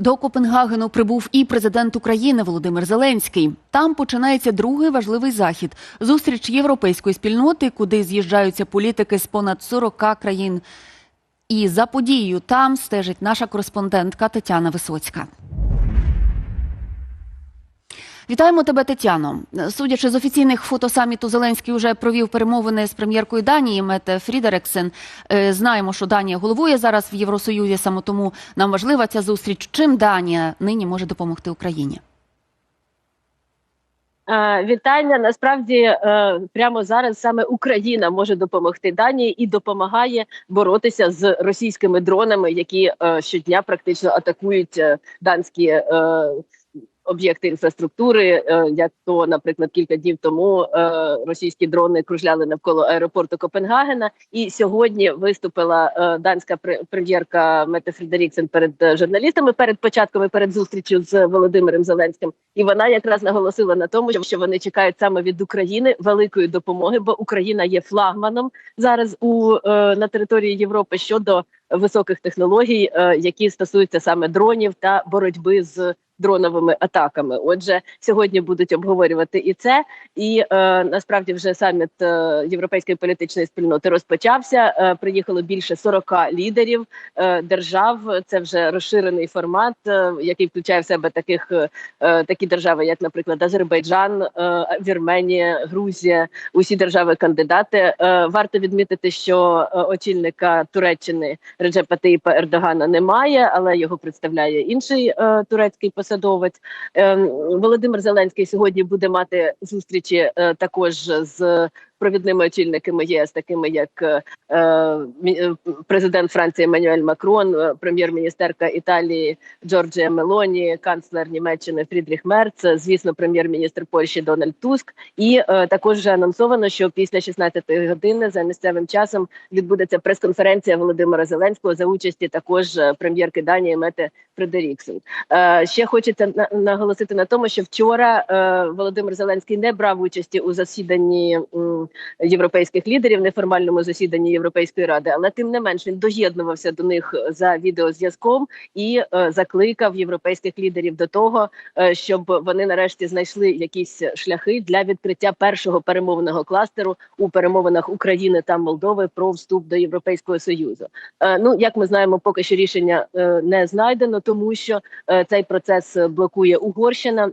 До Копенгагену прибув і президент України Володимир Зеленський. Там починається другий важливий захід зустріч європейської спільноти, куди з'їжджаються політики з понад 40 країн. І за подією там стежить наша кореспондентка Тетяна Висоцька. Вітаємо тебе, Тетяно. Судячи з офіційних фото саміту, Зеленський вже провів перемовини з прем'єркою Данії Мете Фрідерексен. Е, Знаємо, що Данія головує зараз в Євросоюзі. Саме тому нам важлива ця зустріч. Чим Данія нині може допомогти Україні? Е, Вітання. Насправді е, прямо зараз саме Україна може допомогти Данії і допомагає боротися з російськими дронами, які щодня практично атакують данські об'єкти інфраструктури. е, Як то, наприклад, кілька днів тому е, російські дрони кружляли навколо аеропорту Копенгагена, і сьогодні виступила е, данська прем'єрка Мете Фредеріксен перед журналістами перед початком і перед зустрічю з Володимиром Зеленським. І вона якраз наголосила на тому, що вони чекають саме від України великої допомоги, бо Україна є флагманом зараз у на території Європи щодо високих технологій, які стосуються саме дронів та боротьби з дроновими атаками. Отже, сьогодні будуть обговорювати і це. І е, насправді вже саміт е, європейської політичної спільноти розпочався. Е, приїхало більше 40 лідерів е, держав. Це вже розширений формат, е, який включає в себе таких е, такі держави, як, наприклад, Азербайджан, е, Вірменія, Грузія, усі держави-кандидати. Е, Варто відмітити, що е, очільника Туреччини Реджепа Таїпа Ердогана немає, але його представляє інший е, турецький посадовець. Е, Володимир Зеленський сьогодні буде мати зустрічі е, також з провідними очільниками ЄС, такими як е, е, е, президент Франції Еммануель Макрон, прем'єр-міністерка Італії Джорджія Мелоні, канцлер Німеччини Фрідріх Мерц, звісно, прем'єр-міністр Польщі Дональд Туск. І також вже анонсовано, що після 16-ї години за місцевим часом відбудеться прес-конференція Володимира Зеленського за участі також прем'єрки Данії Мети Фредеріксен. Ще хочеться на- наголосити на тому, що вчора Володимир Зеленський не брав участі у засіданні європейських лідерів, неформальному засіданні Європейської ради, але тим не менш він доєднувався до них за відеозв'язком і е, закликав європейських лідерів до того, е, щоб вони нарешті знайшли якісь шляхи для відкриття першого перемовного кластеру у перемовинах України та Молдови про вступ до Європейського союзу. Е, ну як ми знаємо, поки що рішення не знайдено, тому що цей процес блокує Угорщина.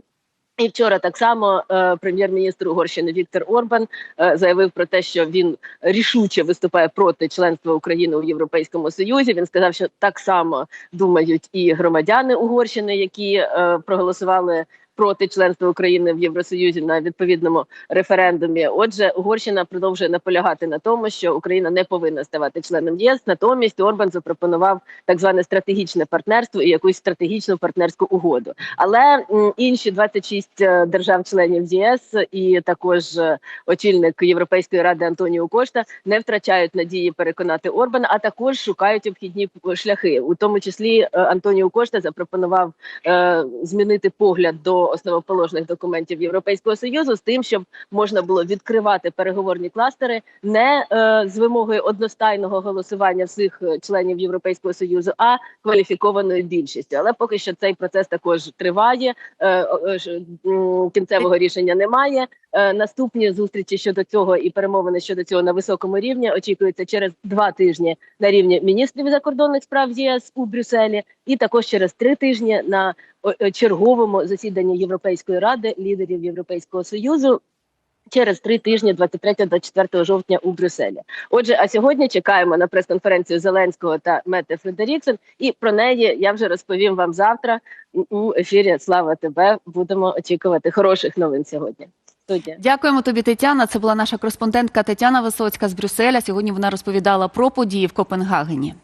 І вчора так само е, прем'єр-міністр Угорщини Віктор Орбан е, заявив про те, що він рішуче виступає проти членства України у Європейському Союзі. Він сказав, що так само думають і громадяни Угорщини, які е, проголосували проти членства України в Євросоюзі на відповідному референдумі. Отже, Угорщина продовжує наполягати на тому, що Україна не повинна ставати членом ЄС. Натомість Орбан запропонував так зване стратегічне партнерство і якусь стратегічну партнерську угоду. Але інші 26 е, держав-членів ЄС і також е, очільник Європейської ради Антоніо Кошта не втрачають надії переконати Орбана, а також шукають обхідні шляхи. У тому числі е, Антоніо Кошта запропонував е, змінити погляд до основоположних документів Європейського союзу з тим, щоб можна було відкривати переговорні кластери не е, з вимогою одностайного голосування всіх е, членів Європейського союзу, а кваліфікованою більшістю. Але поки що цей процес також триває. Е, е, кінцевого рішення немає. Е, наступні зустрічі щодо цього і перемовини щодо цього на високому рівні очікуються через два тижні на рівні міністрів закордонних справ єС у Брюсселі, і також через три тижні на черговому засіданні Європейської ради лідерів Європейського союзу. Через три тижні, 23-24 жовтня у Брюсселі. Отже, а сьогодні чекаємо на прес-конференцію Зеленського та Мете Фредеріксен. І про неї я вже розповім вам завтра у ефірі. Слава тебе! Будемо очікувати хороших новин сьогодні. Студія. Дякуємо тобі, Тетяна. Це була наша кореспондентка Тетяна Висоцька з Брюсселя. Сьогодні вона розповідала про події в Копенгагені.